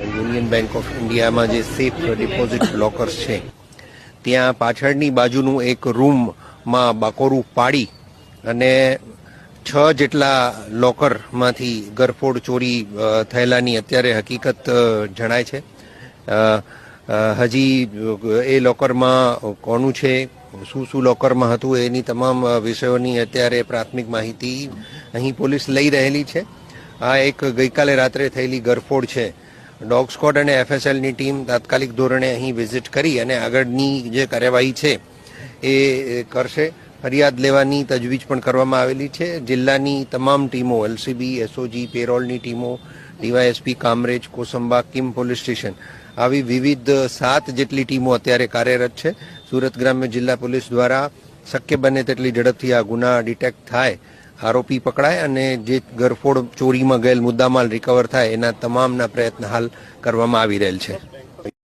Union bank of ઇન્ડિયામાં જે safe deposit lockers છે, ત્યાં પાછળની બાજુનું એક રૂમમાં બાકોરું પાડી અને છ જેટલા લોકરમાંથી ગરફોડ ચોરી થયેલાની અત્યારે હકીકત જણાય છે. હજી એ લોકરમાં કોનું છે, શું શું લોકરમાં હતું, એની તમામ વિષયોની અત્યારે પ્રાથમિક માહિતી અહીં પોલીસ લઈ રહેલી છે. આ એક ગઈકાલે રાત્રે થયેલી ગરફોડ છે. ડોગ સ્કોડ અને એફએસએલની ટીમ તાત્કાલિક ધોરણે અહીં વિઝિટ કરી અને આગળની જે કાર્યવાહી છે એ કરશે. ફરિયાદ લેવાની તજવીજ પણ કરવામાં આવેલી છે. જિલ્લાની તમામ ટીમો એલસીબી એસઓજી પેરોલની ટીમો DYSP Kamrej, Kosamba, Kim police station આવી વિવિધ સાત જેટલી ટીમો અત્યારે કાર્યરત છે. સુરત ગ્રામ્ય જિલ્લા પોલીસ દ્વારા શક્ય બને તેટલી ઝડપથી આ ગુના ડિટેક્ટ થાય આરોપી પકડાય અને જે ગરફોડ ચોરીમાં ગયેલ મુદ્દામાલ રિકવર થાય એના તમામના પ્રયત્ન હાલ કરવામાં આવી રહેલ છે.